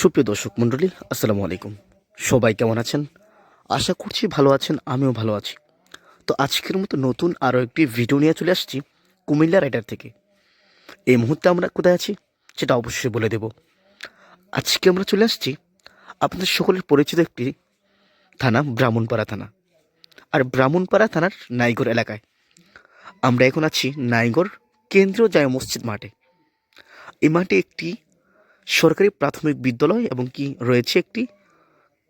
সুপ্রিয় দর্শক মণ্ডলী, আসসালামু আলাইকুম। সবাই কেমন আছেন? আশা করছি ভালো আছেন, আমিও ভালো আছি। তো আজকের মতো নতুন আরও একটি ভিডিও নিয়ে চলে আসছি কুমিল্লা রাইডার থেকে। এই মুহূর্তে আমরা কোথায় আছি সেটা অবশ্যই বলে দেব। আজকে আমরা চলে আসছি আপনাদের সকলের পরিচিত একটি থানা, ব্রাহ্মণপাড়া থানা। আর ব্রাহ্মণপাড়া থানার নাইগড় এলাকায়। আমরা এখন আছি নাইগড় কেন্দ্রীয় জায় মসজিদ মাঠে। এই মাঠে একটি সরকারি প্রাথমিক বিদ্যালয় এবং কি রয়েছে একটি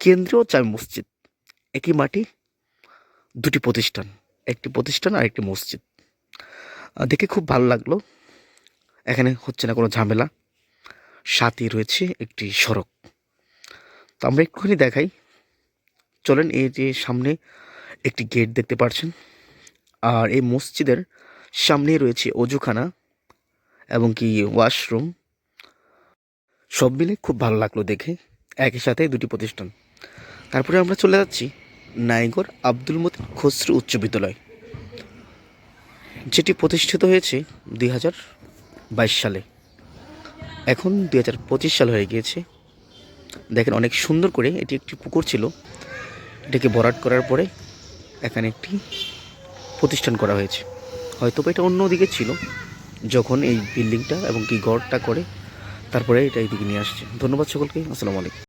কেন্দ্রীয় জামে মসজিদ। একই মাটি দুটি প্রতিষ্ঠান, একটি প্রতিষ্ঠান আর একটি মসজিদ। দেখে খুব ভালো লাগল। এখানে হচ্ছে না কোনো ঝামেলা। সাথে রয়েছে একটি সড়ক। তো আমরা একটুখানি দেখাই। চলেন এই যে সামনে একটি গেট দেখতে পাচ্ছেন আর এই মসজিদের সামনেই রয়েছে অজুখানা এবং কি ওয়াশরুম। সব মিলে খুব ভালো লাগল দেখে। একই সাথে দুটি প্রতিষ্ঠান। তারপরে আমরা চলে যাচ্ছি নাইগড় আব্দুল মতিন খসরু উচ্চ বিদ্যালয়, যেটি প্রতিষ্ঠিত হয়েছে দুই হাজার বাইশ সালে। এখন দুই হাজার পঁচিশ সাল হয়ে গিয়েছে। দেখেন অনেক সুন্দর করে এটি একটি পুকুর ছিল। এটাকে ভরাট করার পরে এখানে একটি প্রতিষ্ঠান করা হয়েছে। হয়তো এটা অন্য দিকে ছিল, যখন এই বিল্ডিংটা এবং কি গড়টা করে তারপরে এটা এদিকে নিয়ে আসছে। ধন্যবাদ সকলকে আসসালামু আলাইকুম।